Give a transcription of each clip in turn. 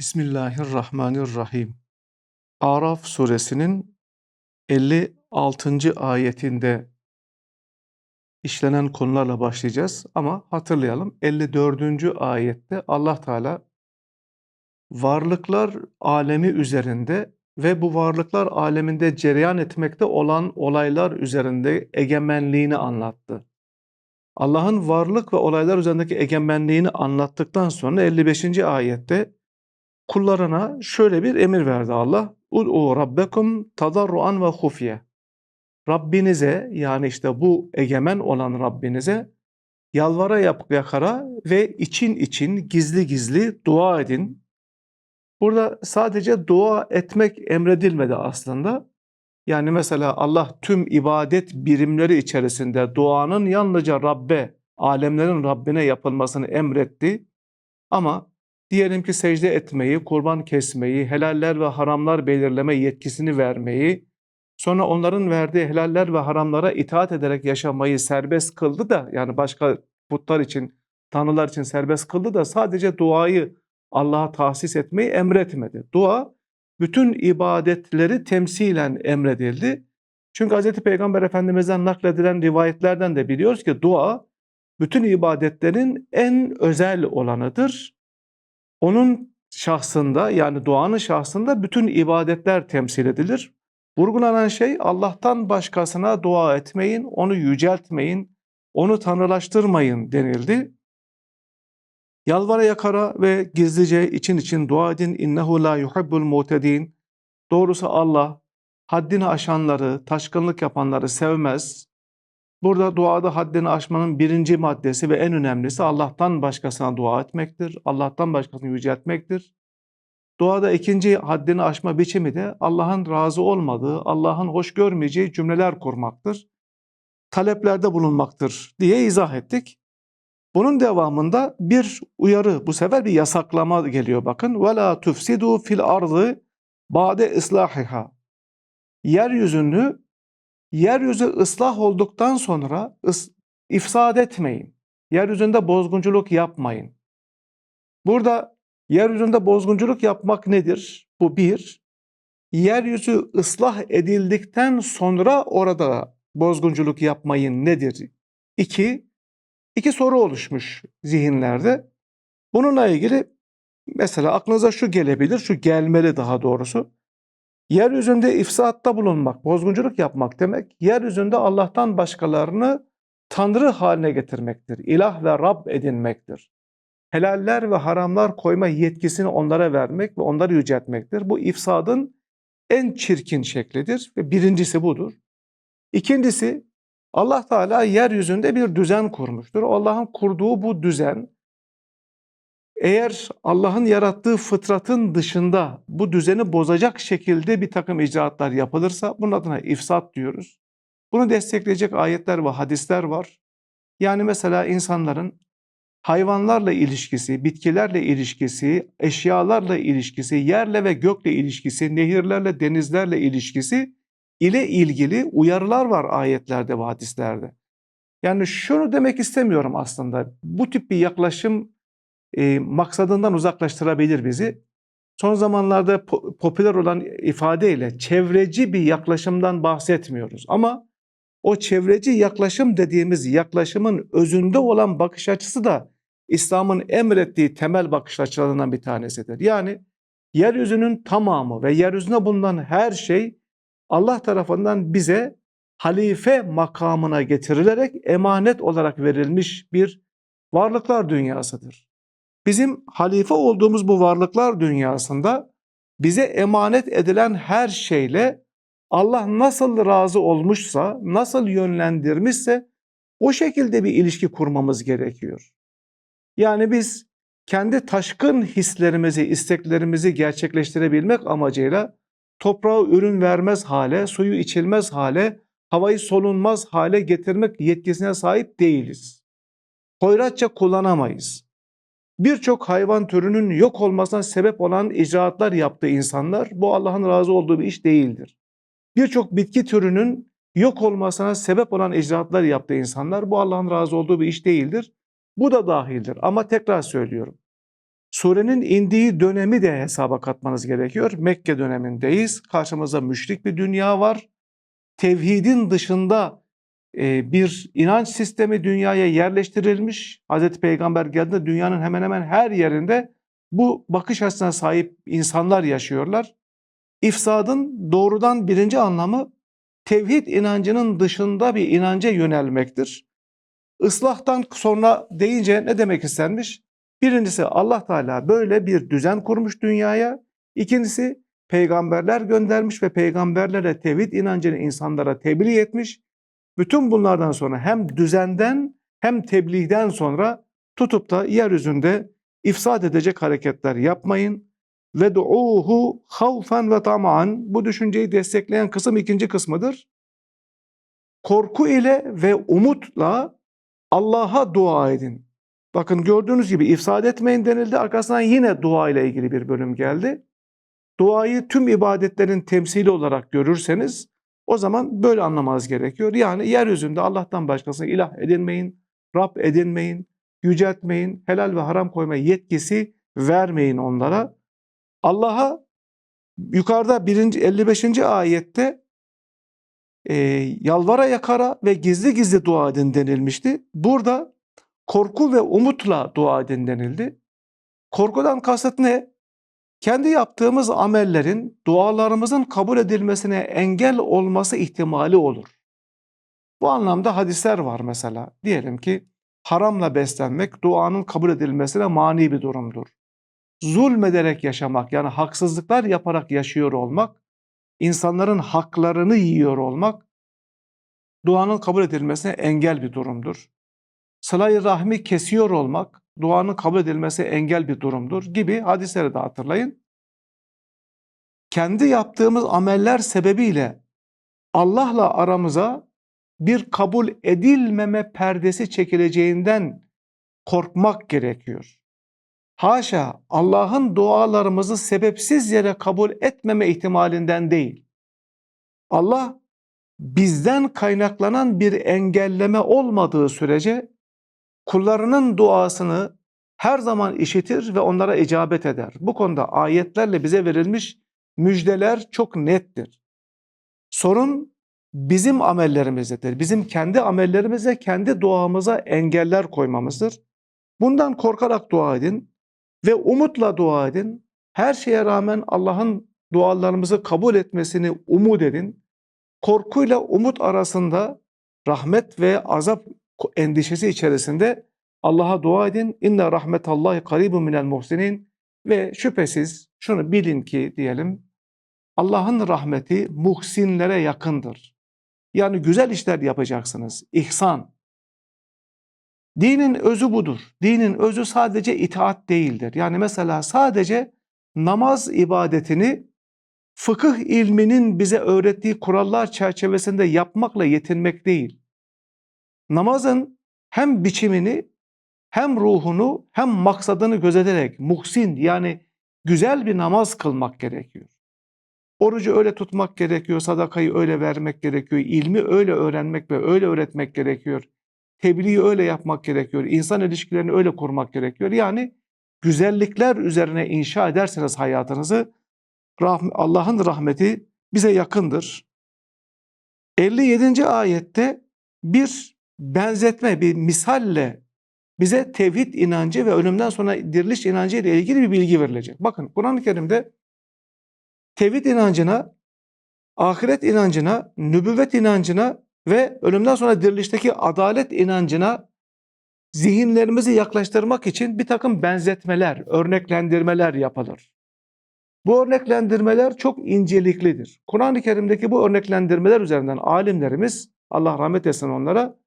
Bismillahirrahmanirrahim. Araf suresinin 56. ayetinde işlenen konularla başlayacağız ama hatırlayalım 54. ayette Allah Teala varlıklar alemi üzerinde ve bu varlıklar aleminde cereyan etmekte olan olaylar üzerinde egemenliğini anlattı. Allah'ın varlık ve olaylar üzerindeki egemenliğini anlattıktan sonra 55. ayette kullarına şöyle bir emir verdi Allah. Ud'u rabbekum tadarruan ve hufye. Rabbinize yani işte bu egemen olan Rabbinize yalvara yap yakara ve için için gizli gizli dua edin. Burada sadece dua etmek emredilmedi aslında. Yani mesela Allah tüm ibadet birimleri içerisinde duanın yalnızca Rabbe, alemlerin Rabbine yapılmasını emretti. Ama diyelim ki secde etmeyi, kurban kesmeyi, helaller ve haramlar belirleme yetkisini vermeyi, sonra onların verdiği helaller ve haramlara itaat ederek yaşamayı serbest kıldı da yani başka putlar için, tanrılar için serbest kıldı da sadece duayı Allah'a tahsis etmeyi emretmedi. Dua bütün ibadetleri temsilen emredildi. Çünkü Hz. Peygamber Efendimiz'den nakledilen rivayetlerden de biliyoruz ki dua bütün ibadetlerin en özel olanıdır. Onun şahsında yani duanın şahsında bütün ibadetler temsil edilir. Vurgulanan şey Allah'tan başkasına dua etmeyin, onu yüceltmeyin, onu tanrılaştırmayın denildi. Yalvara yakara ve gizlice için için dua edin. İnnehu la yuhibbul mutedin. Doğrusu Allah haddini aşanları, taşkınlık yapanları sevmez. Burada duada haddini aşmanın birinci maddesi ve en önemlisi Allah'tan başkasına dua etmektir. Allah'tan başkasını yüceltmektir. Duada ikinci haddini aşma biçimi de Allah'ın razı olmadığı, Allah'ın hoş görmeyeceği cümleler kurmaktır. Taleplerde bulunmaktır diye izah ettik. Bunun devamında bir uyarı, bu sefer bir yasaklama geliyor bakın. وَلَا تُفْسِدُوا fil ardı ba'de islahiha. Yeryüzünü, yeryüzü ıslah olduktan sonra ıs, ifsad etmeyin. Yeryüzünde bozgunculuk yapmayın. Burada yeryüzünde bozgunculuk yapmak nedir? Bu bir. Yeryüzü ıslah edildikten sonra orada bozgunculuk yapmayın nedir? İki, iki soru oluşmuş zihinlerde. Bununla ilgili mesela aklınıza şu gelebilir, şu gelmeli daha doğrusu. Yeryüzünde ifsatta bulunmak, bozgunculuk yapmak demek, yeryüzünde Allah'tan başkalarını Tanrı haline getirmektir. İlah ve Rab edinmektir. Helaller ve haramlar koyma yetkisini onlara vermek ve onları yüceltmektir. Bu ifsadın en çirkin şeklidir ve birincisi budur. İkincisi Allah Teala yeryüzünde bir düzen kurmuştur. Allah'ın kurduğu bu düzen eğer Allah'ın yarattığı fıtratın dışında bu düzeni bozacak şekilde bir takım icraatlar yapılırsa bunun adına ifsat diyoruz. Bunu destekleyecek ayetler ve hadisler var. Yani mesela insanların hayvanlarla ilişkisi, bitkilerle ilişkisi, eşyalarla ilişkisi, yerle ve gökle ilişkisi, nehirlerle, denizlerle ilişkisi ile ilgili uyarılar var ayetlerde ve hadislerde. Yani şunu demek istemiyorum aslında. Bu tip bir yaklaşım e, maksadından uzaklaştırabilir bizi. Son zamanlarda po popüler olan ifadeyle çevreci bir yaklaşımdan bahsetmiyoruz. Ama o çevreci yaklaşım dediğimiz yaklaşımın özünde olan bakış açısı da İslam'ın emrettiği temel bakış açılarından bir tanesidir. Yani yeryüzünün tamamı ve yeryüzünde bulunan her şey Allah tarafından bize halife makamına getirilerek emanet olarak verilmiş bir varlıklar dünyasıdır. Bizim halife olduğumuz bu varlıklar dünyasında bize emanet edilen her şeyle Allah nasıl razı olmuşsa, nasıl yönlendirmişse o şekilde bir ilişki kurmamız gerekiyor. Yani biz kendi taşkın hislerimizi, isteklerimizi gerçekleştirebilmek amacıyla toprağı ürün vermez hale, suyu içilmez hale, havayı solunmaz hale getirmek yetkisine sahip değiliz. Hoyratça kullanamayız. Birçok hayvan türünün yok olmasına sebep olan icraatlar yaptığı insanlar bu Allah'ın razı olduğu bir iş değildir. Birçok bitki türünün yok olmasına sebep olan icraatlar yaptığı insanlar bu Allah'ın razı olduğu bir iş değildir. Bu da dahildir ama tekrar söylüyorum. Surenin indiği dönemi de hesaba katmanız gerekiyor. Mekke dönemindeyiz. Karşımızda müşrik bir dünya var. Tevhidin dışında bir inanç sistemi dünyaya yerleştirilmiş. Hazreti Peygamber geldiğinde dünyanın hemen hemen her yerinde bu bakış açısına sahip insanlar yaşıyorlar. İfsadın doğrudan birinci anlamı tevhid inancının dışında bir inanca yönelmektir. Islahtan sonra deyince ne demek istenmiş? Birincisi Allah Teala böyle bir düzen kurmuş dünyaya. İkincisi peygamberler göndermiş ve peygamberlere tevhid inancını insanlara tebliğ etmiş. Bütün bunlardan sonra hem düzenden hem tebliğden sonra tutup da yeryüzünde ifsad edecek hareketler yapmayın. Ve du'uhu havfen ve tama'an. Bu düşünceyi destekleyen kısım ikinci kısmıdır. Korku ile ve umutla Allah'a dua edin. Bakın gördüğünüz gibi ifsad etmeyin denildi. Arkasından yine dua ile ilgili bir bölüm geldi. Duayı tüm ibadetlerin temsili olarak görürseniz o zaman böyle anlamanız gerekiyor. Yani yeryüzünde Allah'tan başkasını ilah edinmeyin, Rab edinmeyin, yüceltmeyin, helal ve haram koyma yetkisi vermeyin onlara. Allah'a yukarıda 1. 55. ayette e, yalvara yakara ve gizli gizli dua edin denilmişti. Burada korku ve umutla dua edin denildi. Korkudan kasıt ne? Kendi yaptığımız amellerin dualarımızın kabul edilmesine engel olması ihtimali olur. Bu anlamda hadisler var mesela. Diyelim ki haramla beslenmek duanın kabul edilmesine mani bir durumdur. Zulmederek yaşamak yani haksızlıklar yaparak yaşıyor olmak, insanların haklarını yiyor olmak duanın kabul edilmesine engel bir durumdur. Sıla-i rahmi kesiyor olmak, duanın kabul edilmesi engel bir durumdur gibi hadisleri de hatırlayın. Kendi yaptığımız ameller sebebiyle Allah'la aramıza bir kabul edilmeme perdesi çekileceğinden korkmak gerekiyor. Haşa Allah'ın dualarımızı sebepsiz yere kabul etmeme ihtimalinden değil. Allah bizden kaynaklanan bir engelleme olmadığı sürece kullarının duasını her zaman işitir ve onlara icabet eder. Bu konuda ayetlerle bize verilmiş müjdeler çok nettir. Sorun bizim amellerimizdedir. Bizim kendi amellerimize, kendi duamıza engeller koymamızdır. Bundan korkarak dua edin ve umutla dua edin. Her şeye rağmen Allah'ın dualarımızı kabul etmesini umut edin. Korkuyla umut arasında rahmet ve azap endişesi içerisinde Allah'a dua edin. İnne rahmetallahi karibun minel muhsinin ve şüphesiz şunu bilin ki diyelim Allah'ın rahmeti muhsinlere yakındır. Yani güzel işler yapacaksınız. İhsan. Dinin özü budur. Dinin özü sadece itaat değildir. Yani mesela sadece namaz ibadetini fıkıh ilminin bize öğrettiği kurallar çerçevesinde yapmakla yetinmek değil. Namazın hem biçimini hem ruhunu hem maksadını gözeterek muhsin yani güzel bir namaz kılmak gerekiyor. Orucu öyle tutmak gerekiyor, sadakayı öyle vermek gerekiyor, ilmi öyle öğrenmek ve öyle öğretmek gerekiyor. Tebliği öyle yapmak gerekiyor, insan ilişkilerini öyle kurmak gerekiyor. Yani güzellikler üzerine inşa ederseniz hayatınızı Allah'ın rahmeti bize yakındır. 57. ayette bir benzetme, bir misalle bize tevhid inancı ve ölümden sonra diriliş inancı ile ilgili bir bilgi verilecek. Bakın Kur'an-ı Kerim'de tevhid inancına, ahiret inancına, nübüvvet inancına ve ölümden sonra dirilişteki adalet inancına zihinlerimizi yaklaştırmak için bir takım benzetmeler, örneklendirmeler yapılır. Bu örneklendirmeler çok inceliklidir. Kur'an-ı Kerim'deki bu örneklendirmeler üzerinden alimlerimiz, Allah rahmet etsin onlara,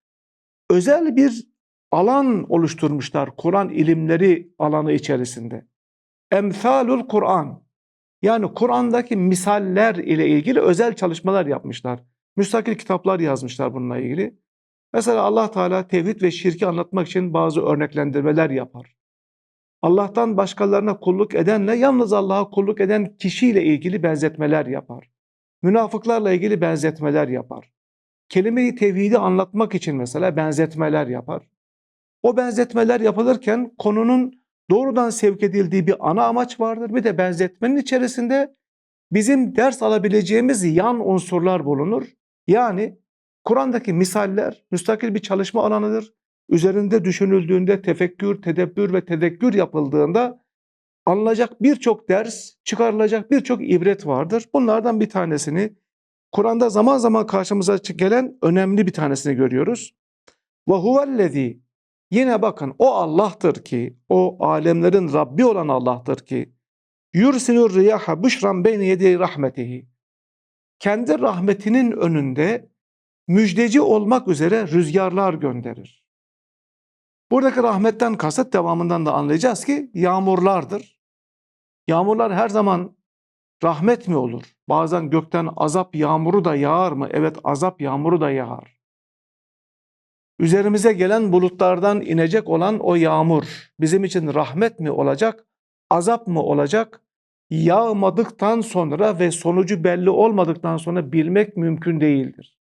özel bir alan oluşturmuşlar Kur'an ilimleri alanı içerisinde. Emsalul Kur'an. Yani Kur'an'daki misaller ile ilgili özel çalışmalar yapmışlar. Müstakil kitaplar yazmışlar bununla ilgili. Mesela Allah Teala tevhid ve şirki anlatmak için bazı örneklendirmeler yapar. Allah'tan başkalarına kulluk edenle yalnız Allah'a kulluk eden kişiyle ilgili benzetmeler yapar. Münafıklarla ilgili benzetmeler yapar. Kelime-i tevhidi anlatmak için mesela benzetmeler yapar. O benzetmeler yapılırken konunun doğrudan sevk edildiği bir ana amaç vardır. Bir de benzetmenin içerisinde bizim ders alabileceğimiz yan unsurlar bulunur. Yani Kur'an'daki misaller müstakil bir çalışma alanıdır. Üzerinde düşünüldüğünde tefekkür, tedebbür ve tedekkür yapıldığında alınacak birçok ders, çıkarılacak birçok ibret vardır. Bunlardan bir tanesini Kur'an'da zaman zaman karşımıza gelen önemli bir tanesini görüyoruz. Ve huvellezî Yine bakın o Allah'tır ki, o alemlerin Rabbi olan Allah'tır ki yursilur riyaha büşran beyne yedi rahmetihi. Kendi rahmetinin önünde müjdeci olmak üzere rüzgarlar gönderir. Buradaki rahmetten kasıt devamından da anlayacağız ki yağmurlardır. Yağmurlar her zaman rahmet mi olur? Bazen gökten azap yağmuru da yağar mı? Evet azap yağmuru da yağar. Üzerimize gelen bulutlardan inecek olan o yağmur bizim için rahmet mi olacak, azap mı olacak? Yağmadıktan sonra ve sonucu belli olmadıktan sonra bilmek mümkün değildir.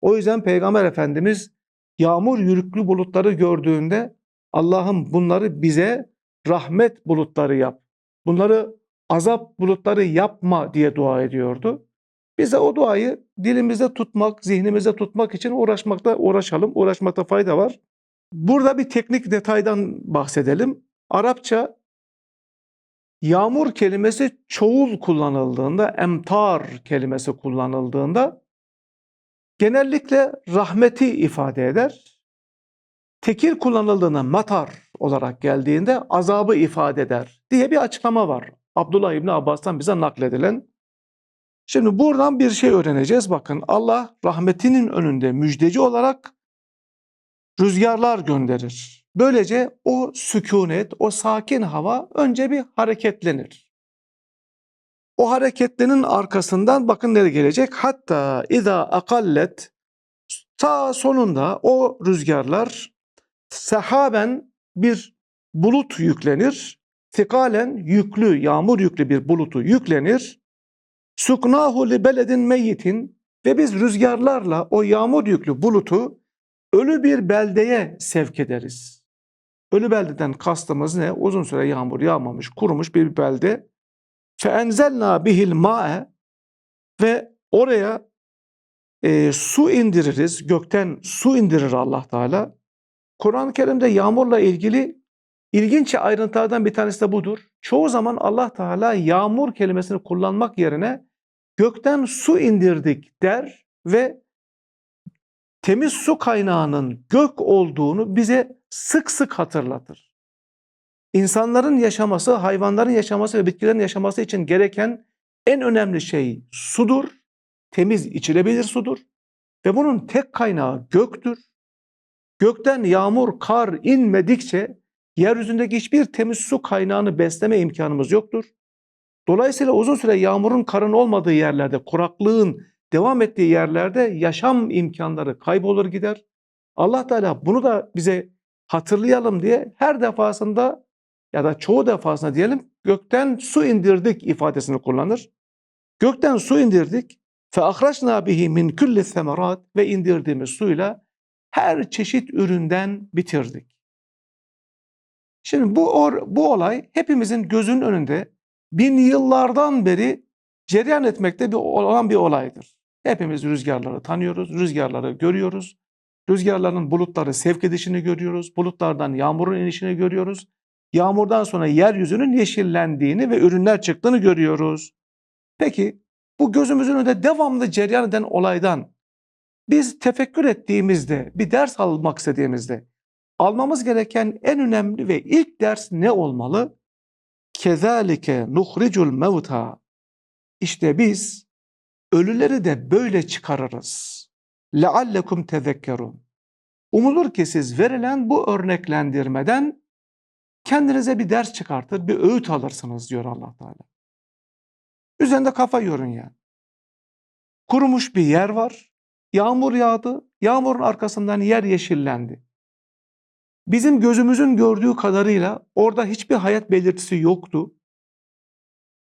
O yüzden Peygamber Efendimiz yağmur yürüklü bulutları gördüğünde Allah'ım bunları bize rahmet bulutları yap. Bunları azap bulutları yapma diye dua ediyordu. Biz de o duayı dilimizde tutmak, zihnimizde tutmak için uğraşmakta uğraşalım. Uğraşmakta fayda var. Burada bir teknik detaydan bahsedelim. Arapça yağmur kelimesi çoğul kullanıldığında, emtar kelimesi kullanıldığında genellikle rahmeti ifade eder. Tekil kullanıldığında matar olarak geldiğinde azabı ifade eder diye bir açıklama var. Abdullah İbni Abbas'tan bize nakledilen. Şimdi buradan bir şey öğreneceğiz. Bakın Allah rahmetinin önünde müjdeci olarak rüzgarlar gönderir. Böylece o sükunet, o sakin hava önce bir hareketlenir. O hareketlenin arkasından bakın nereye gelecek? Hatta iza akallet ta sonunda o rüzgarlar sehaben bir bulut yüklenir. Sikalen yüklü, yağmur yüklü bir bulutu yüklenir. Suknahu li beledin meyyitin ve biz rüzgarlarla o yağmur yüklü bulutu ölü bir beldeye sevk ederiz. Ölü beldeden kastımız ne? Uzun süre yağmur yağmamış, kurumuş bir belde. Feenzelna bihil ma'e ve oraya e, su indiririz. Gökten su indirir Allah Teala. Kur'an-ı Kerim'de yağmurla ilgili ilginç ayrıntılardan bir tanesi de budur. Çoğu zaman Allah Teala yağmur kelimesini kullanmak yerine gökten su indirdik der ve temiz su kaynağının gök olduğunu bize sık sık hatırlatır. İnsanların yaşaması, hayvanların yaşaması ve bitkilerin yaşaması için gereken en önemli şey sudur. Temiz içilebilir sudur. Ve bunun tek kaynağı göktür. Gökten yağmur, kar inmedikçe yeryüzündeki hiçbir temiz su kaynağını besleme imkanımız yoktur. Dolayısıyla uzun süre yağmurun, karın olmadığı yerlerde, kuraklığın devam ettiği yerlerde yaşam imkanları kaybolur gider. Allah Teala bunu da bize hatırlayalım diye her defasında ya da çoğu defasında diyelim gökten su indirdik ifadesini kullanır. Gökten su indirdik. Fe ahraçna bihi min kulli semerat ve indirdiğimiz suyla her çeşit üründen bitirdik. Şimdi bu or, bu olay hepimizin gözünün önünde bin yıllardan beri cereyan etmekte bir olan bir olaydır. Hepimiz rüzgarları tanıyoruz, rüzgarları görüyoruz. Rüzgarların bulutları sevk edişini görüyoruz. Bulutlardan yağmurun inişini görüyoruz. Yağmurdan sonra yeryüzünün yeşillendiğini ve ürünler çıktığını görüyoruz. Peki bu gözümüzün önünde devamlı cereyan eden olaydan biz tefekkür ettiğimizde, bir ders almak istediğimizde almamız gereken en önemli ve ilk ders ne olmalı? Kezalike nuhricul mevta. İşte biz ölüleri de böyle çıkarırız. Leallekum tezekkerun. Umulur ki siz verilen bu örneklendirmeden kendinize bir ders çıkartır, bir öğüt alırsınız diyor Allah Teala. Üzerinde kafa yorun yani. Kurumuş bir yer var. Yağmur yağdı. Yağmurun arkasından yer yeşillendi. Bizim gözümüzün gördüğü kadarıyla orada hiçbir hayat belirtisi yoktu.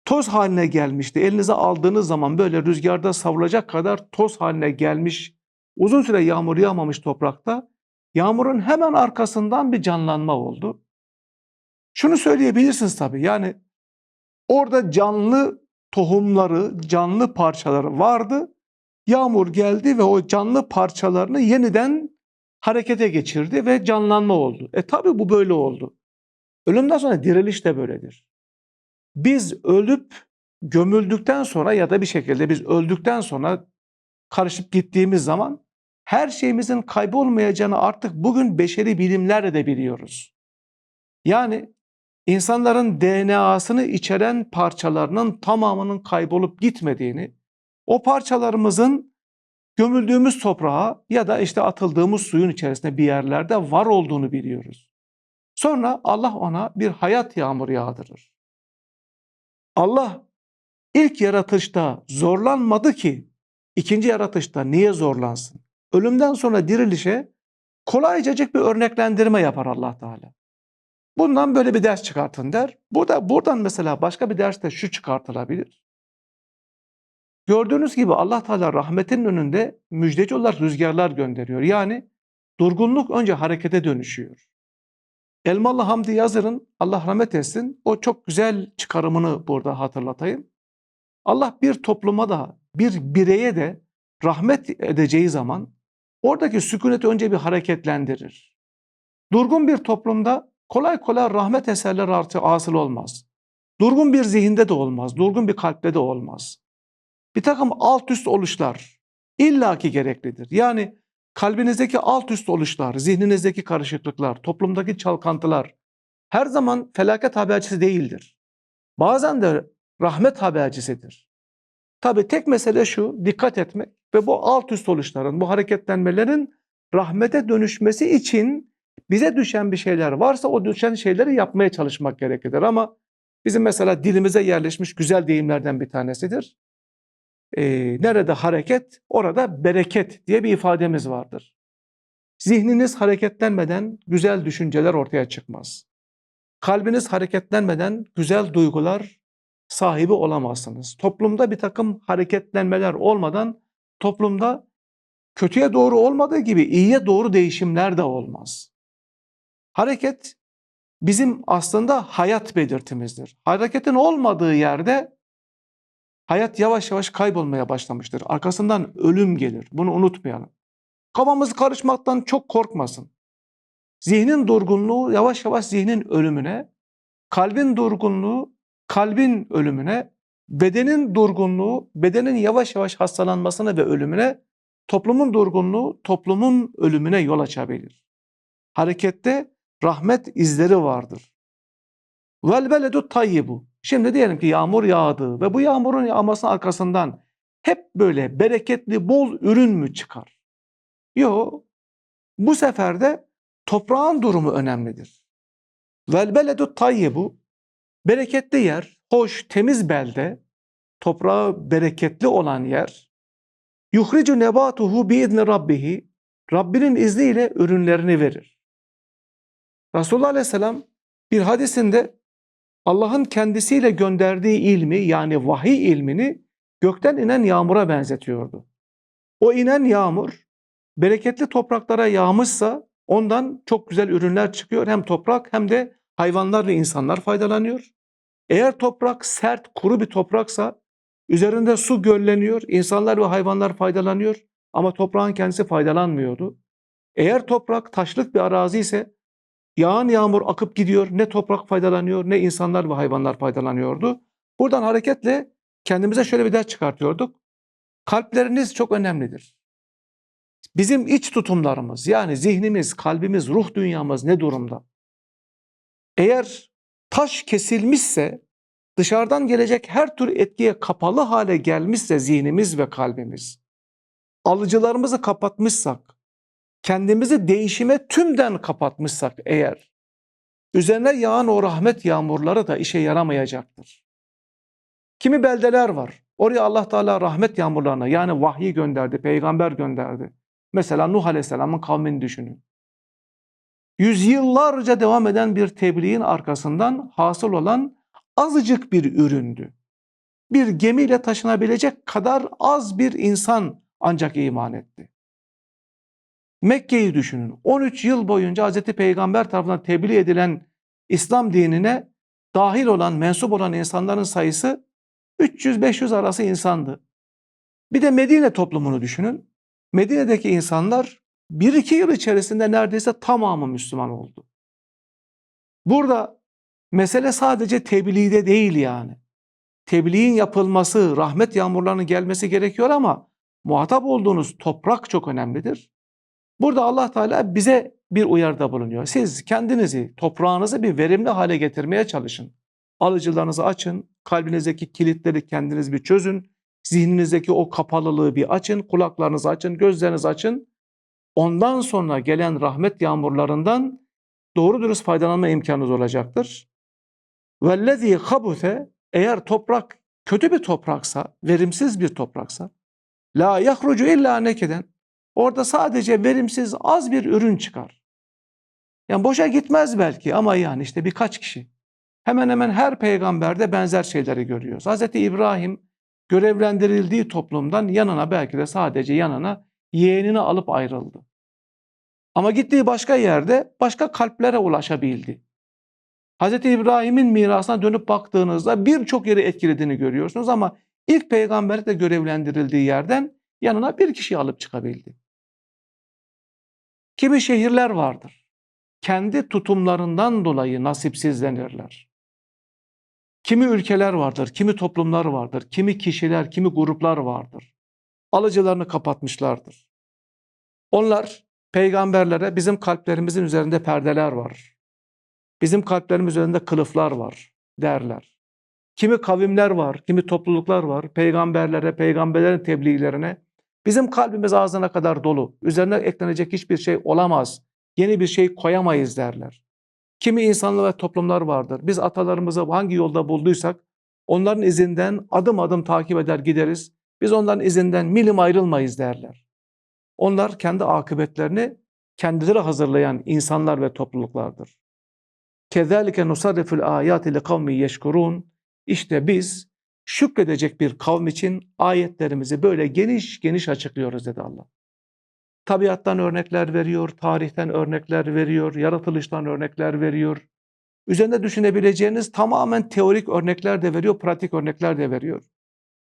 Toz haline gelmişti. Elinize aldığınız zaman böyle rüzgarda savrulacak kadar toz haline gelmiş. Uzun süre yağmur yağmamış toprakta. Yağmurun hemen arkasından bir canlanma oldu. Şunu söyleyebilirsiniz tabii yani orada canlı tohumları, canlı parçaları vardı. Yağmur geldi ve o canlı parçalarını yeniden harekete geçirdi ve canlanma oldu. E tabii bu böyle oldu. Ölümden sonra diriliş de böyledir. Biz ölüp gömüldükten sonra ya da bir şekilde biz öldükten sonra karışıp gittiğimiz zaman her şeyimizin kaybolmayacağını artık bugün beşeri bilimlerle de biliyoruz. Yani insanların DNA'sını içeren parçalarının tamamının kaybolup gitmediğini, o parçalarımızın gömüldüğümüz toprağa ya da işte atıldığımız suyun içerisinde bir yerlerde var olduğunu biliyoruz. Sonra Allah ona bir hayat yağmuru yağdırır. Allah ilk yaratışta zorlanmadı ki ikinci yaratışta niye zorlansın? Ölümden sonra dirilişe kolaycacık bir örneklendirme yapar Allah Teala. Bundan böyle bir ders çıkartın der. Burada buradan mesela başka bir derste şu çıkartılabilir. Gördüğünüz gibi Allah Teala rahmetin önünde müjdeci olarak rüzgarlar gönderiyor. Yani durgunluk önce harekete dönüşüyor. Elmalı Hamdi Yazır'ın Allah rahmet etsin o çok güzel çıkarımını burada hatırlatayım. Allah bir topluma da bir bireye de rahmet edeceği zaman oradaki sükuneti önce bir hareketlendirir. Durgun bir toplumda kolay kolay rahmet eserleri artı asıl olmaz. Durgun bir zihinde de olmaz, durgun bir kalpte de olmaz. Bir takım alt üst oluşlar illaki gereklidir. Yani kalbinizdeki alt üst oluşlar, zihninizdeki karışıklıklar, toplumdaki çalkantılar her zaman felaket habercisi değildir. Bazen de rahmet habercisidir. Tabi tek mesele şu, dikkat etmek ve bu alt üst oluşların, bu hareketlenmelerin rahmete dönüşmesi için bize düşen bir şeyler varsa o düşen şeyleri yapmaya çalışmak gerekir. Ama bizim mesela dilimize yerleşmiş güzel deyimlerden bir tanesidir. Ee, nerede hareket, orada bereket diye bir ifademiz vardır. Zihniniz hareketlenmeden güzel düşünceler ortaya çıkmaz. Kalbiniz hareketlenmeden güzel duygular sahibi olamazsınız. Toplumda bir takım hareketlenmeler olmadan toplumda kötüye doğru olmadığı gibi iyiye doğru değişimler de olmaz. Hareket bizim aslında hayat belirtimizdir. Hareketin olmadığı yerde hayat yavaş yavaş kaybolmaya başlamıştır. Arkasından ölüm gelir. Bunu unutmayalım. Kafamız karışmaktan çok korkmasın. Zihnin durgunluğu yavaş yavaş zihnin ölümüne, kalbin durgunluğu kalbin ölümüne, bedenin durgunluğu bedenin yavaş yavaş hastalanmasına ve ölümüne, toplumun durgunluğu toplumun ölümüne yol açabilir. Harekette rahmet izleri vardır. Vel beledu tayyibu. Şimdi diyelim ki yağmur yağdı ve bu yağmurun yağmasının arkasından hep böyle bereketli bol ürün mü çıkar? Yok. Bu sefer de toprağın durumu önemlidir. Vel beledu tayyibu. Bereketli yer, hoş, temiz belde, toprağı bereketli olan yer. Yuhricu nebatuhu biizni rabbihi. Rabbinin izniyle ürünlerini verir. Resulullah Aleyhisselam bir hadisinde Allah'ın kendisiyle gönderdiği ilmi yani vahiy ilmini gökten inen yağmura benzetiyordu. O inen yağmur bereketli topraklara yağmışsa ondan çok güzel ürünler çıkıyor. Hem toprak hem de hayvanlar ve insanlar faydalanıyor. Eğer toprak sert, kuru bir topraksa üzerinde su gölleniyor, insanlar ve hayvanlar faydalanıyor ama toprağın kendisi faydalanmıyordu. Eğer toprak taşlık bir arazi ise yağan yağmur akıp gidiyor, ne toprak faydalanıyor ne insanlar ve hayvanlar faydalanıyordu. Buradan hareketle kendimize şöyle bir ders çıkartıyorduk. Kalpleriniz çok önemlidir. Bizim iç tutumlarımız yani zihnimiz, kalbimiz, ruh dünyamız ne durumda? Eğer taş kesilmişse, dışarıdan gelecek her tür etkiye kapalı hale gelmişse zihnimiz ve kalbimiz, alıcılarımızı kapatmışsak, kendimizi değişime tümden kapatmışsak eğer, üzerine yağan o rahmet yağmurları da işe yaramayacaktır. Kimi beldeler var. Oraya Allah Teala rahmet yağmurlarına yani vahyi gönderdi, peygamber gönderdi. Mesela Nuh Aleyhisselam'ın kavmini düşünün yüzyıllarca devam eden bir tebliğin arkasından hasıl olan azıcık bir üründü. Bir gemiyle taşınabilecek kadar az bir insan ancak iman etti. Mekke'yi düşünün. 13 yıl boyunca Hz. Peygamber tarafından tebliğ edilen İslam dinine dahil olan, mensup olan insanların sayısı 300-500 arası insandı. Bir de Medine toplumunu düşünün. Medine'deki insanlar 1-2 yıl içerisinde neredeyse tamamı Müslüman oldu. Burada mesele sadece tebliğde değil yani. Tebliğin yapılması, rahmet yağmurlarının gelmesi gerekiyor ama muhatap olduğunuz toprak çok önemlidir. Burada Allah Teala bize bir uyarıda bulunuyor. Siz kendinizi, toprağınızı bir verimli hale getirmeye çalışın. Alıcılarınızı açın, kalbinizdeki kilitleri kendiniz bir çözün, zihninizdeki o kapalılığı bir açın, kulaklarınızı açın, gözlerinizi açın. Ondan sonra gelen rahmet yağmurlarından doğru dürüst faydalanma imkanınız olacaktır. Vellezî kabute eğer toprak kötü bir topraksa, verimsiz bir topraksa, la yahrucu illa nekeden orada sadece verimsiz az bir ürün çıkar. Yani boşa gitmez belki ama yani işte birkaç kişi. Hemen hemen her peygamberde benzer şeyleri görüyoruz. Hz. İbrahim görevlendirildiği toplumdan yanına belki de sadece yanına yeğenini alıp ayrıldı. Ama gittiği başka yerde başka kalplere ulaşabildi. Hz. İbrahim'in mirasına dönüp baktığınızda birçok yeri etkilediğini görüyorsunuz ama ilk peygamber de görevlendirildiği yerden yanına bir kişi alıp çıkabildi. Kimi şehirler vardır. Kendi tutumlarından dolayı nasipsizlenirler. Kimi ülkeler vardır, kimi toplumlar vardır, kimi kişiler, kimi gruplar vardır. Alıcılarını kapatmışlardır. Onlar peygamberlere bizim kalplerimizin üzerinde perdeler var. Bizim kalplerimiz üzerinde kılıflar var derler. Kimi kavimler var, kimi topluluklar var. Peygamberlere, peygamberlerin tebliğlerine bizim kalbimiz ağzına kadar dolu. Üzerine eklenecek hiçbir şey olamaz. Yeni bir şey koyamayız derler. Kimi insanlar ve toplumlar vardır. Biz atalarımızı hangi yolda bulduysak onların izinden adım adım takip eder gideriz. Biz onların izinden milim ayrılmayız derler. Onlar kendi akıbetlerini kendileri hazırlayan insanlar ve topluluklardır. Kezalike nusarriful ayati li kavmi yeşkurun. İşte biz şükredecek bir kavm için ayetlerimizi böyle geniş geniş açıklıyoruz dedi Allah. Tabiattan örnekler veriyor, tarihten örnekler veriyor, yaratılıştan örnekler veriyor. Üzerinde düşünebileceğiniz tamamen teorik örnekler de veriyor, pratik örnekler de veriyor.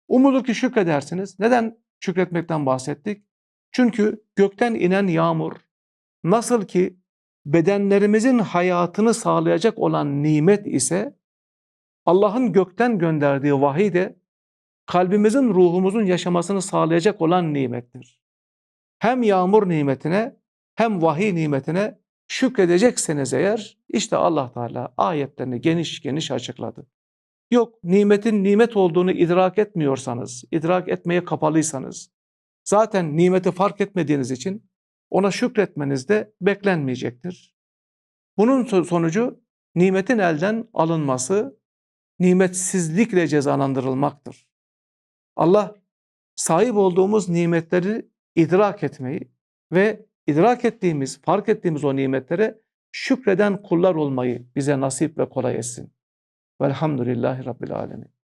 Umudu ki şükredersiniz. Neden şükretmekten bahsettik? Çünkü gökten inen yağmur nasıl ki bedenlerimizin hayatını sağlayacak olan nimet ise Allah'ın gökten gönderdiği vahiy de kalbimizin, ruhumuzun yaşamasını sağlayacak olan nimettir. Hem yağmur nimetine hem vahiy nimetine şükredecekseniz eğer işte Allah Teala ayetlerini geniş geniş açıkladı. Yok nimetin nimet olduğunu idrak etmiyorsanız, idrak etmeye kapalıysanız, zaten nimeti fark etmediğiniz için ona şükretmeniz de beklenmeyecektir. Bunun sonucu nimetin elden alınması, nimetsizlikle cezalandırılmaktır. Allah sahip olduğumuz nimetleri idrak etmeyi ve idrak ettiğimiz, fark ettiğimiz o nimetlere şükreden kullar olmayı bize nasip ve kolay etsin. Velhamdülillahi Rabbil Alemin.